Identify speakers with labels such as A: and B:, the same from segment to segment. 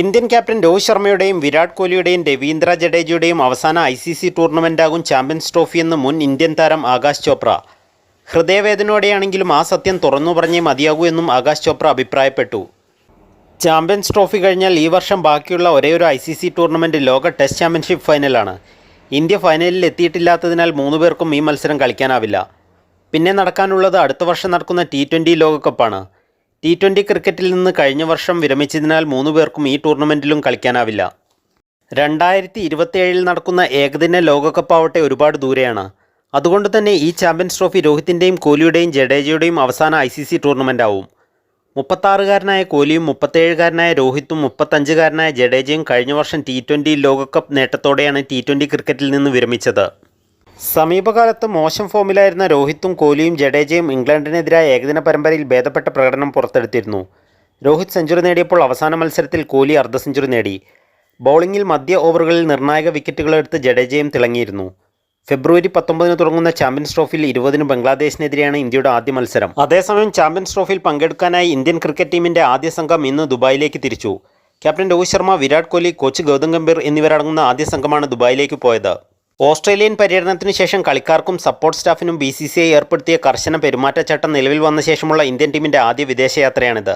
A: Indian captain Rohit ശർമ്മയുടെയും വിരാട് കോഹ്ലിയുടെയും രവീന്ദ്ര ജഡേജയുടെയും അവസാന ഐ സി സി ടൂർണമെന്റാകും ചാമ്പ്യൻസ് ട്രോഫിയെന്ന് മുൻ ഇന്ത്യൻ താരം ആകാശ് ചോപ്ര. ഹൃദയവേദനയോടെയാണെങ്കിലും ആ സത്യം തുറന്നു പറഞ്ഞേ മതിയാകൂ എന്നും ആകാശ് ചോപ്ര അഭിപ്രായപ്പെട്ടു. ചാമ്പ്യൻസ് ട്രോഫി കഴിഞ്ഞാൽ ഈ വർഷം ബാക്കിയുള്ള ഒരേയൊരു ഐ സി സി ടൂർണമെന്റ് ലോക ടെസ്റ്റ് ചാമ്പ്യൻഷിപ്പ് ഫൈനലാണ്. ഇന്ത്യ ഫൈനലിൽ എത്തിയിട്ടില്ലാത്തതിനാൽ മൂന്ന് പേർക്കും ഈ മത്സരം കളിക്കാനാവില്ല. പിന്നെ നടക്കാനുള്ളത് അടുത്ത വർഷം നടക്കുന്ന ടി ട്വന്റി ലോകകപ്പാണ്. ടി ട്വന്റി ക്രിക്കറ്റിൽ നിന്ന് കഴിഞ്ഞ വർഷം വിരമിച്ചതിനാൽ മൂന്ന് പേർക്കും ഈ ടൂർണമെന്റിലും കളിക്കാനാവില്ല. രണ്ടായിരത്തി ഇരുപത്തിയേഴിൽ നടക്കുന്ന ഏകദിന ലോകകപ്പ് ആവട്ടെ ഒരുപാട് ദൂരെയാണ്. അതുകൊണ്ട് തന്നെ ഈ ചാമ്പ്യൻസ് ട്രോഫി രോഹിത്തിന്റെയും കോഹ്ലിയുടെയും ജഡേജയുടെയും അവസാന ഐ സി സി ടൂർണമെന്റ് ആവും. മുപ്പത്താറുകാരനായ കോഹ്ലിയും മുപ്പത്തേഴുകാരനായ രോഹിത്തും മുപ്പത്തഞ്ചുകാരനായ ജഡേജയും കഴിഞ്ഞ വർഷം ടി ട്വന്റി ലോകകപ്പ് നേട്ടത്തോടെയാണ് ടി ട്വന്റി ക്രിക്കറ്റിൽ നിന്ന് വിരമിച്ചത്. സമീപകാലത്ത് മോശം ഫോമിലായിരുന്ന രോഹിത്തും കോഹ്ലിയും ജഡേജയും ഇംഗ്ലണ്ടിനെതിരായ ഏകദിന പരമ്പരയിൽ ഭേദപ്പെട്ട പ്രകടനം പുറത്തെടുത്തിരുന്നു. രോഹിത് സെഞ്ചുറി നേടിയപ്പോൾ അവസാന മത്സരത്തിൽ കോഹ്ലി അർദ്ധ സെഞ്ചുറി നേടി. ബൗളിംഗിൽ മധ്യ ഓവറുകളിൽ നിർണായക വിക്കറ്റുകളെടുത്ത് ജഡേജയും തിളങ്ങിയിരുന്നു. ഫെബ്രുവരി പത്തൊമ്പതിന് തുടങ്ങുന്ന ചാമ്പ്യൻസ് ട്രോഫിയിൽ ഇരുപതിന് ബംഗ്ലാദേശിനെതിരെയാണ് ഇന്ത്യയുടെ ആദ്യ മത്സരം. അതേസമയം ചാമ്പ്യൻസ് ട്രോഫിയിൽ പങ്കെടുക്കാനായി ഇന്ത്യൻ ക്രിക്കറ്റ് ടീമിന്റെ ആദ്യ സംഘം ഇന്ന് ദുബായിലേക്ക് തിരിച്ചു. ക്യാപ്റ്റൻ രോഹിത് ശർമ്മ വിരാട് കോഹ്ലി കോച്ച് ഗൗതം ഗംഭീർ എന്നിവരടങ്ങുന്ന ആദ്യ സംഘമാണ് ദുബായിലേക്ക് പോയത്. ഓസ്ട്രേലിയൻ പര്യടനത്തിന് ശേഷം കളിക്കാർക്കും സപ്പോർട്ട് സ്റ്റാഫിനും ബി സി സി ഐ ഏർപ്പെടുത്തിയ കർശന പെരുമാറ്റച്ചട്ടം നിലവിൽ വന്ന ശേഷമുള്ള ഇന്ത്യൻ ടീമിന്റെ ആദ്യ വിദേശയാത്രയാണിത്.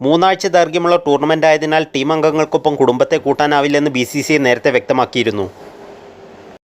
A: മൂന്നാഴ്ച ദൈർഘ്യമുള്ള ടൂർണമെന്റ് ആയതിനാൽ ടീം അംഗങ്ങൾക്കൊപ്പം കുടുംബത്തെ കൂട്ടാനാവില്ലെന്ന് ബി സി സി ഐ നേരത്തെ വ്യക്തമാക്കിയിരുന്നു.